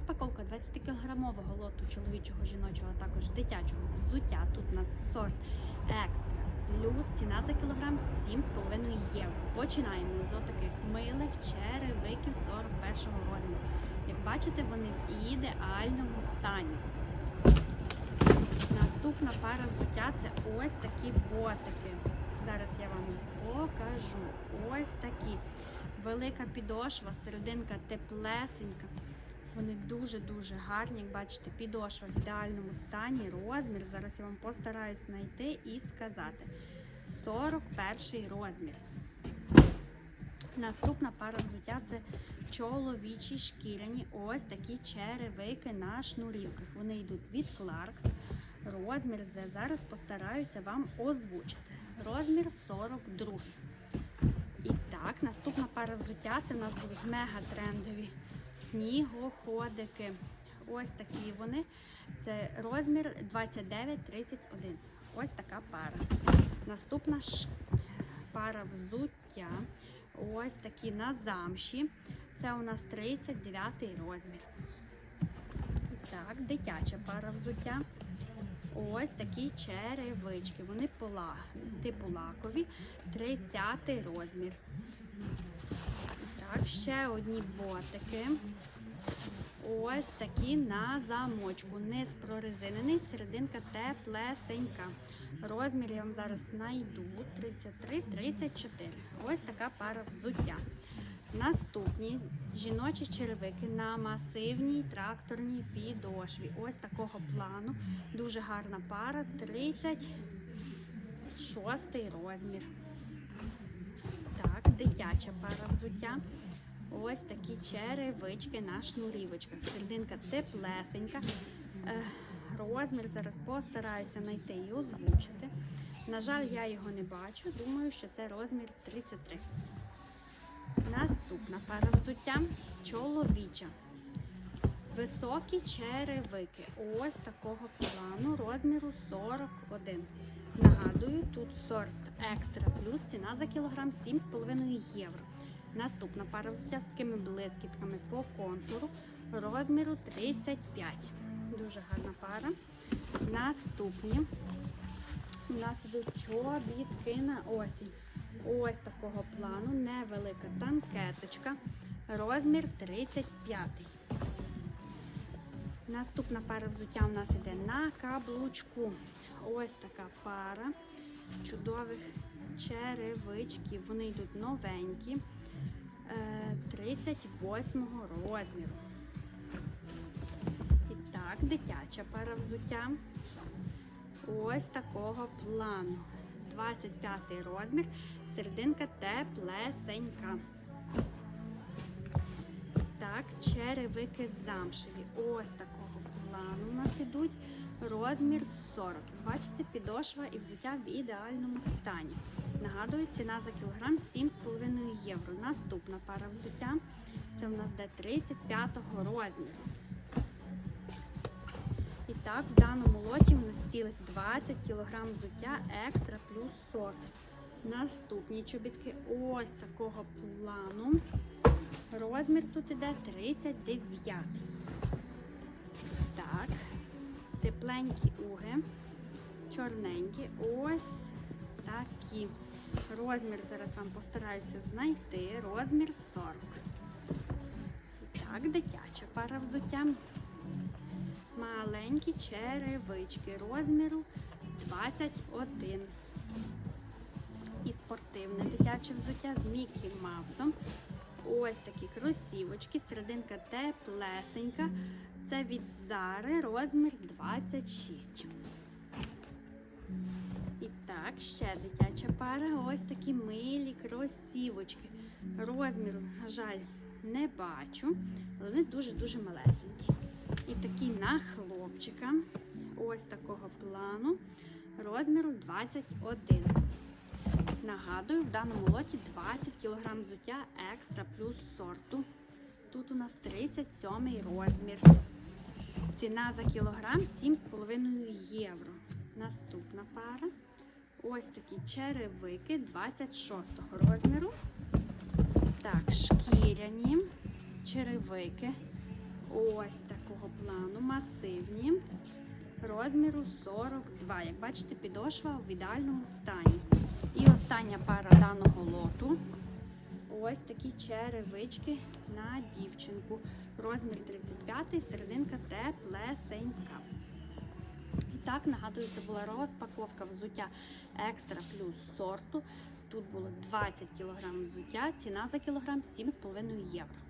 Розпаковка 20-кілограмового лоту чоловічого, жіночого, а також дитячого взуття. Тут у нас сорт екстра. Плюс ціна за кілограм 7,5 євро. Починаємо з отаких милих черевиків 41 розміру. Як бачите, вони в ідеальному стані. Наступна пара взуття це ось такі ботики. Зараз я вам їх покажу. Ось такі. Велика підошва, серединка теплесенька. Вони дуже-дуже гарні. Як бачите, підошва в ідеальному стані, розмір. Зараз я вам постараюсь знайти і сказати. 41 розмір. Наступна пара взуття це чоловічі шкіряні ось такі черевики на шнурівках. Вони йдуть від Clarks. Розмір за зараз постараюся вам озвучити. Розмір 42. І так, наступна пара взуття це в нас будуть мега трендові снігоходики. Ось такі вони. Це розмір 29-31. Ось така пара. Наступна пара взуття. Ось такі на замші. Це у нас 39 розмір. Так, дитяча пара взуття. Ось такі черевички. Вони типу лакові, 30 розмір. Так, ще одні ботики. Ось такі на замочку. Низ прорезинений, серединка теплесенька. Розмір я вам зараз знайду 33-34. Ось така пара взуття. Наступні жіночі черевики на масивній тракторній підошві. Ось такого плану. Дуже гарна пара. 36 розмір. Дитяча пара взуття. Ось такі черевички на шнурівочках. Серединка теплесенька. Е, розмір зараз постараюся знайти і озвучити. На жаль, я його не бачу. Думаю, що це розмір 33. Наступна пара взуття чоловіча. Високі черевики. Ось такого плану, розміру 41. Нагадую, тут сорт екстра плюс ціна за кілограм 7,5 євро. Наступна пара з такими блискітками по контуру розміру 35. Дуже гарна пара. Наступні у нас ідуть чобітки на осінь. Ось такого плану, невелика танкеточка, розмір 35. Наступна пара взуття у нас іде на каблучку. Ось така пара чудових черевичків. Вони йдуть новенькі, е, 38 розміру. І так, дитяча пара взуття. Ось такого плану. 25 розмір, серединка теплесенька. Так, черевики замшеві. Ось такого плану у нас ідуть. Розмір 40. Бачите, підошва і взуття в ідеальному стані. Нагадую, ціна за кілограм 7,5 євро. Наступна пара взуття. Це у нас де 35 розміру. І так, в даному лоті у нас цілих 20 кг взуття екстра плюс 40. Наступні чобітки ось такого плану. Розмір тут іде 39. Так, уги, чорненькі, ось такі. Розмір зараз вам постараюся знайти. Розмір 40. Так, дитяча пара взуття. Маленькі черевички розміру 21. І спортивне дитяче взуття з Мікі Мавсом. Ось такі кросівочки, серединка теплесенька. Це від Зари, розмір 26. І так, ще дитяча пара. Ось такі милі кросівочки. Розміру, на жаль, не бачу. але Вони дуже-дуже малесенькі. І такі на хлопчика. Ось такого плану. Розміру 21. Нагадую, в даному лоті 20 кг взуття екстра плюс сорту. Тут у нас 37 розмір. Ціна за кілограм 7,5 євро. Наступна пара. Ось такі черевики 26 розміру. Так, шкіряні черевики. Ось такого плану, масивні, розміру 42. Як бачите, підошва в ідеальному стані. І остання пара даного лоту. Ось такі черевички на дівчинку. Розмір 35, серединка теплесенька. І так, нагадую, це була розпаковка взуття екстра плюс сорту. Тут було 20 кг взуття, ціна за кілограм 7,5 євро.